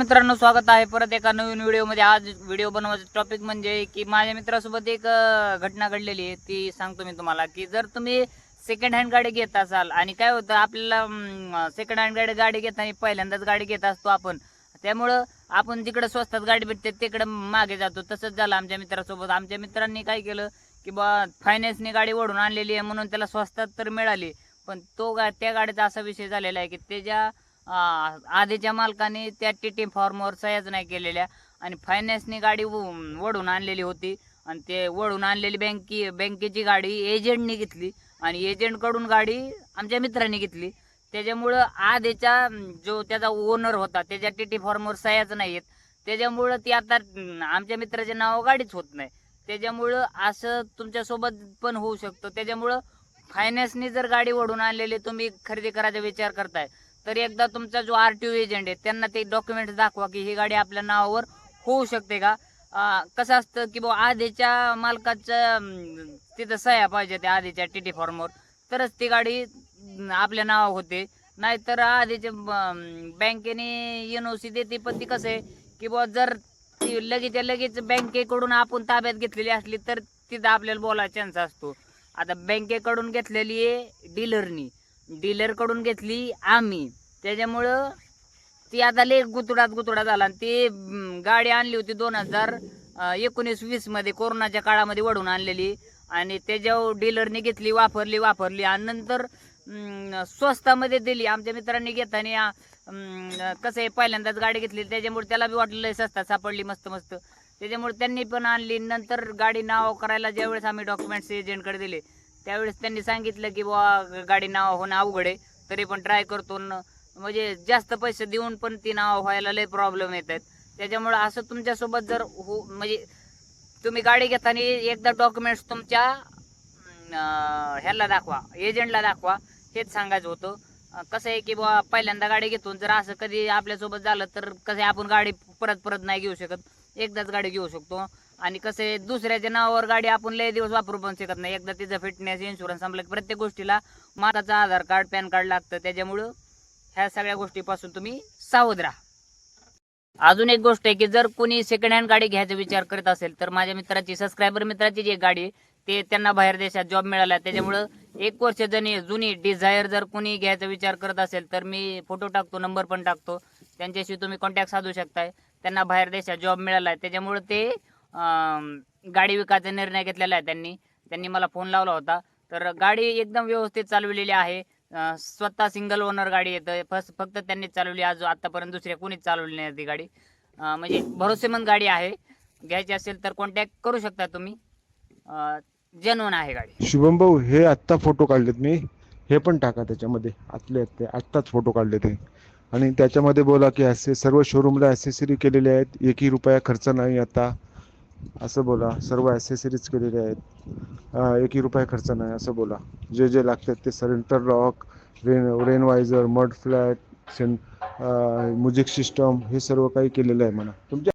मित्रांनो स्वागत आहे परत एका नवीन व्हिडिओमध्ये. आज व्हिडिओ बनवायचं टॉपिक म्हणजे की माझ्या मित्रासोबत एक घटना घडलेली आहे. ती सांगतो मी तुम्हाला की जर तुम्ही सेकंड हँड गाडी घेत असाल आणि काय होतं आपल्याला सेकंड हँड गाडी गाडी घेताना पहिल्यांदाच गाडी घेत असतो आपण. त्यामुळं आपण जिकडे स्वस्तात गाडी भेटते तिकडे मागे जातो. तसंच झालं आमच्या मित्रासोबत. आमच्या मित्रांनी काय केलं की बा फायनान्सने गाडी ओढून आणलेली आहे म्हणून त्याला स्वस्तात तर मिळाली. पण तो गा त्या गाडीचा असा विषय झालेला आहे की त्याच्या अं, आधीच्या मालकाने त्या टी टी फॉर्मवर सह्याच नाही केलेल्या आणि फायनान्सनी गाडी व- ओढून आणलेली होती. आणि ते ओढून आणलेली बँकी बँकेची गाडी एजंटनी घेतली आणि एजंटकडून गाडी आमच्या मित्राने घेतली. त्याच्यामुळं आधीच्या जो त्याचा ओनर होता त्याच्या टी टी फॉर्मवर सह्याच नाही आहेत त्याच्यामुळं ती आता आमच्या मित्राचे नाव गाडीच होत नाही. त्याच्यामुळं असं तुमच्यासोबत पण होऊ शकतं. त्याच्यामुळं फायनान्सनी जर गाडी ओढून आणलेली तुम्ही खरेदी करायचा विचार करताय तर एकदा तुमचा जो आर टी ओ एजंट आहे त्यांना ते डॉक्युमेंट दाखवा की ही गाडी आपल्या नावावर होऊ शकते का? कसं असतं की बा आधीच्या मालकाचं तिथं सह्या पाहिजे त्या आधीच्या टी टी फॉर्मवर तरच ती गाडी आपल्या नावावर होते. नाहीतर आधीच्या बँकेने एन ओ सी देते पण ती कसं आहे की बुवा जर ती लगेच लगेच बँकेकडून आपण ताब्यात घेतलेली असली तर तिथं आपल्याला बोलायचा चान्स असतो. आता बँकेकडून घेतलेली आहे डीलरनी डीलरकडून घेतली आम्ही. त्याच्यामुळं ती आता लय गुतुडात गुतुडा झाला आणि ती गाडी आणली होती दोन हजार एकोणीस वीसमध्ये कोरोनाच्या काळामध्ये वडून आणलेली. आणि त्याच्यावर डीलरने घेतली वापरली वापरली. आणि नंतर स्वस्तामध्ये दिली. आमच्या मित्रांनी घेताना कसं आहे पहिल्यांदाच गाडी घेतली. त्याच्यामुळे त्याला बी वाटलं स्वस्तात सापडली मस्त मस्त. त्याच्यामुळे त्यांनी पण आणली. नंतर गाडी नाव करायला ज्यावेळेस आम्ही डॉक्युमेंट्स एजंटकडे दिले त्यावेळेस त्यांनी सांगितलं की बुवा गाडी नाव होणं अवघड आहे तरी पण ट्राय करतो न. म्हणजे जास्त पैसे देऊन पण ती नाव व्हायला लय प्रॉब्लेम येत आहेत. त्याच्यामुळं असं तुमच्यासोबत जर हो म्हणजे तुम्ही गाडी घेताना एकदा डॉक्युमेंट्स तुमच्या ह्याला दाखवा एजंटला दाखवा हेच सांगायचं होतं. कसं आहे की बुवा पहिल्यांदा गाडी घेतो जर असं कधी आपल्यासोबत झालं तर कसं आहे आपण गाडी परत परत नाही घेऊ शकत. एकदाच गाडी घेऊ शकतो. आणि कसं आहे दुसऱ्याच्या नावावर गाडी आपण लय दिवस वापरू पण शकत नाही. एकदा तिचं फिटनेस इन्शुरन्स संपलं की प्रत्येक गोष्टीला माताचं आधार कार्ड पॅन कार्ड लागतं. त्याच्यामुळं ह्या सगळ्या गोष्टीपासून तुम्ही सावध राहा. अजून एक गोष्ट आहे की जर कोणी सेकंड हँड गाडी घ्यायचा विचार करत असेल तर माझ्या मित्राची सबस्क्रायबर मित्राची जी गाडी ते त्यांना बाहेर देशात जॉब मिळाला. त्याच्यामुळं एक वर्ष जणी जुनी डिझायर जर कोणी घ्यायचा विचार करत असेल तर मी फोटो टाकतो नंबर पण टाकतो. त्यांच्याशी तुम्ही कॉन्टॅक्ट साधू शकताय. त्यांना बाहेर देशात जॉब मिळाला आहे त्याच्यामुळं ते गाडी विकायचा निर्णय घेतलेला आहे त्यांनी. त्यांनी मला फोन लावला होता. तर गाडी एकदम व्यवस्थित चालवलेली आहे. स्वतः सिंगल ओनर गाडी येतं. फस फक्त त्यांनीच चालवली. आज आतापर्यंत दुसऱ्या कोणीच चालवली नाही ती गाडी. म्हणजे भरोसेमंद गाडी आहे. घ्यायची असेल तर कॉन्टॅक्ट करू शकता तुम्ही. जेन्युन आहे गाडी. शुभम भाऊ हे आत्ता फोटो काढलेत मी. हे पण टाका त्याच्यामध्ये. आतले आहेत ते. आत्ताच फोटो काढले ते आणि त्याच्यामध्ये बोला की असे सर्व शोरूमला ॲसेसरी केलेले आहेत. एकही रुपया खर्च नाही आता. असं बोला. सर्व ॲसेसरीज केलेले आहेत. एक एकही रुपया खर्च नाही असं बोला. जे जे लागतात ते centre lock rain rain visor mud flap Sen music system हे सर्व काही केलेलं आहे म्हणा. तुमच्या